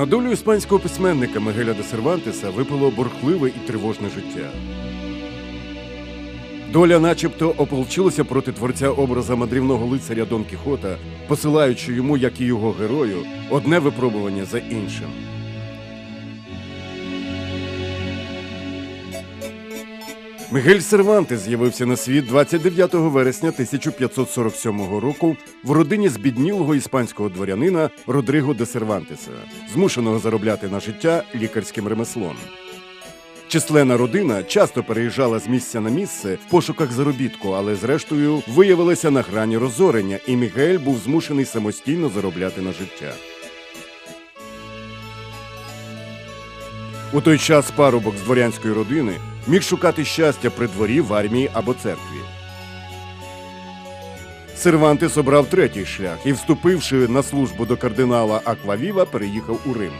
На долю іспанського письменника Мигеля де Сервантеса випало бурхливе і тривожне життя. Доля начебто ополчилася проти творця образа мадрівного лицаря Дон Кіхота, посилаючи йому, як і його герою, одне випробування за іншим. Мигель Сервантес з'явився на світ 29 вересня 1547 року в родині збіднілого іспанського дворянина Родриго де Сервантеса, змушеного заробляти на життя лікарським ремеслом. Численна родина часто переїжджала з місця на місце в пошуках заробітку, але зрештою виявилася на грані розорення, і Мігель був змушений самостійно заробляти на життя. У той час парубок з дворянської родини міг шукати щастя при дворі в армії або церкві. Сервантес обрав третій шлях і, вступивши на службу до кардинала Аквавіва, переїхав у Рим.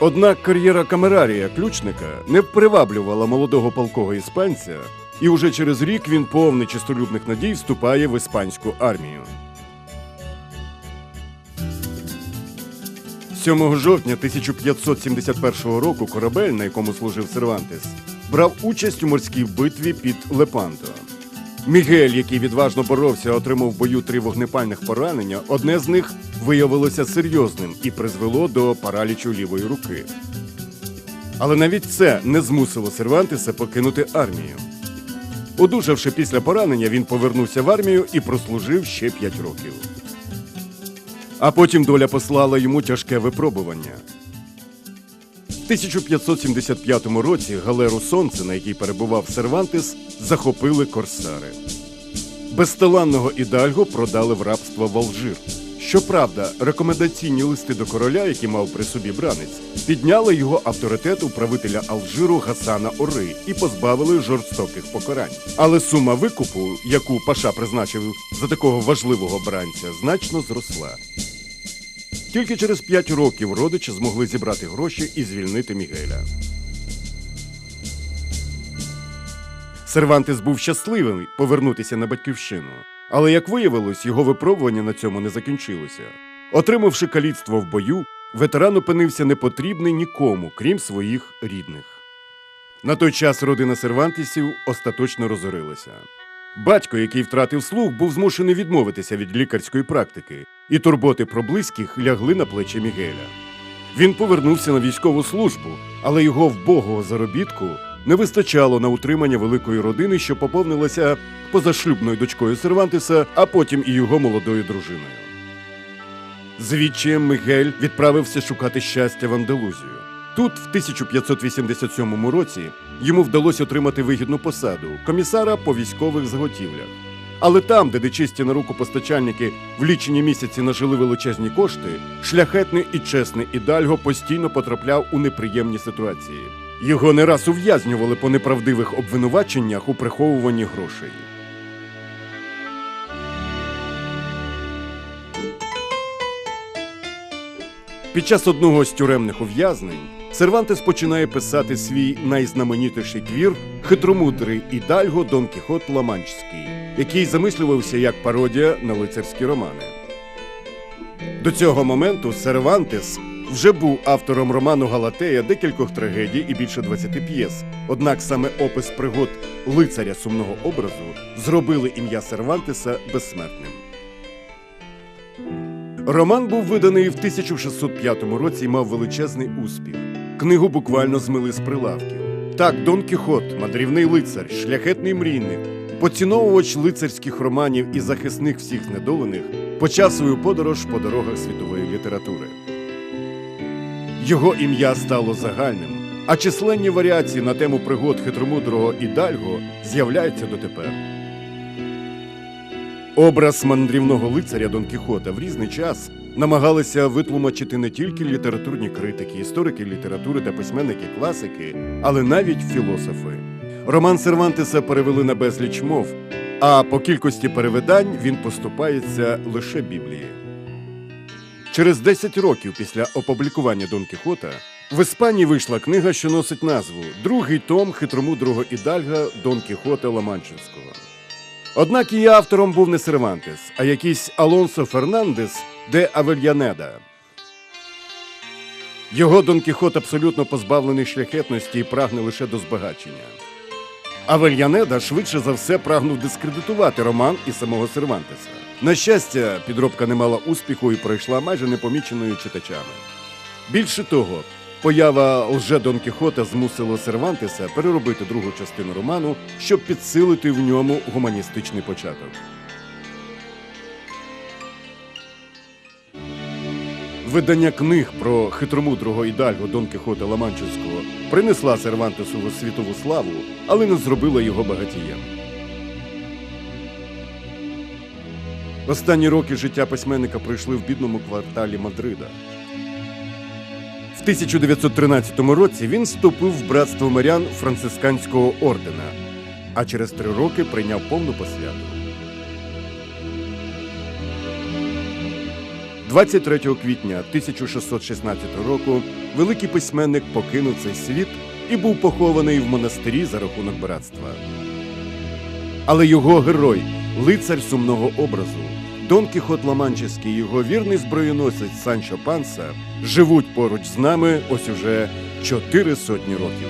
Однак кар'єра камерарія ключника не приваблювала молодого полкого іспанця, і уже через рік він повний чистолюбних надій вступає в іспанську армію. 7 жовтня 1571 року корабель, на якому служив Сервантес, брав участь у морській битві під Лепанто. Мігель, який відважно боровся, отримав в бою три вогнепальних поранення. Одне з них виявилося серйозним і призвело до паралічу лівої руки. Але навіть це не змусило Сервантеса покинути армію. Одужавши після поранення, він повернувся в армію і прослужив ще п'ять років. А потім доля послала йому тяжке випробування. В 1575 році галеру Сонце, на якій перебував Сервантес, захопили корсари. Безталанного ідальго продали в рабство в Алжир. Щоправда, рекомендаційні листи до короля, які мав при собі бранець, підняли його авторитет управителя Алжиру Гасана Ори і позбавили жорстоких покарань. Але сума викупу, яку Паша призначив за такого важливого бранця, значно зросла. Тільки через п'ять років родичі змогли зібрати гроші і звільнити Мігеля. Сервантес був щасливий повернутися на батьківщину, але, як виявилось, його випробування на цьому не закінчилося. Отримавши каліцтво в бою, ветеран опинився непотрібний нікому, крім своїх рідних. На той час родина Сервантесів остаточно розорилася. Батько, який втратив слух, був змушений відмовитися від лікарської практики, і турботи про близьких лягли на плечі Мігеля. Він повернувся на військову службу, але його вбогого заробітку не вистачало на утримання великої родини, що поповнилася позашлюбною дочкою Сервантеса, а потім і його молодою дружиною. З відчаєм Мигель відправився шукати щастя в Андалузію. Тут, в 1587 році, йому вдалося отримати вигідну посаду комісара по військових заготівлях. Але там, де дичисті на руку постачальники в лічені місяці нажили величезні кошти, шляхетний і чесний Ідальго постійно потрапляв у неприємні ситуації. Його не раз ув'язнювали по неправдивих обвинуваченнях у приховуванні грошей. Під час одного з тюремних ув'язнень Сервантес починає писати свій найзнаменітіший твір Хитромудрий Ідальго Дон Кіхот Ламанчський, який замислювався як пародія на лицарські романи. До цього моменту Сервантес вже був автором роману Галатея декількох трагедій і більше 20 п'єс. Однак саме опис пригод лицаря сумного образу зробили ім'я Сервантеса безсмертним. Роман був виданий в 1605 році і мав величезний успіх. Книгу буквально змили з прилавків. Так, Дон Кіхот, мандрівний лицар, шляхетний мрійник, поціновувач лицарських романів і захисник всіх знедолених, почав свою подорож по дорогах світової літератури. Його ім'я стало загальним, а численні варіації на тему пригод хитромудрого Ідальго з'являються дотепер. Образ мандрівного лицаря Дон Кіхота в різний час намагалися витлумачити не тільки літературні критики, історики літератури та письменники класики, але навіть філософи. Роман Сервантеса перевели на безліч мов, а по кількості перевидань він поступається лише Біблії. Через 10 років після опублікування Дон Кіхота в Іспанії вийшла книга, що носить назву Другий том хитромудрого ідальга Дон Кіхота Ламанчевського. Однак її автором був не Сервантес, а якийсь Алонсо Фернандес де Авельянеда. Його Дон Кіхот абсолютно позбавлений шляхетності і прагне лише до збагачення. Авельянеда швидше за все прагнув дискредитувати роман і самого Сервантеса. На щастя, підробка не мала успіху і пройшла майже непоміченою читачами. Більше того, поява лже Дон Кіхота змусила Сервантеса переробити другу частину роману, щоб підсилити в ньому гуманістичний початок. Видання книг про хитромудрого ідальго Дон Кіхота Ламанчевського принесла Сервантесу світову славу, але не зробила його багатієм. Останні роки життя письменника пройшли в бідному кварталі Мадрида. В 1913 році він вступив в братство мирян францисканського ордена, а через три роки прийняв повну посвяту. 23 квітня 1616 року великий письменник покинув цей світ і був похований в монастирі за рахунок братства. Але його герой, лицар сумного образу, Дон Кіхот Ламанчеський його вірний зброєносець Санчо Панса живуть поруч з нами ось уже чотири сотні років.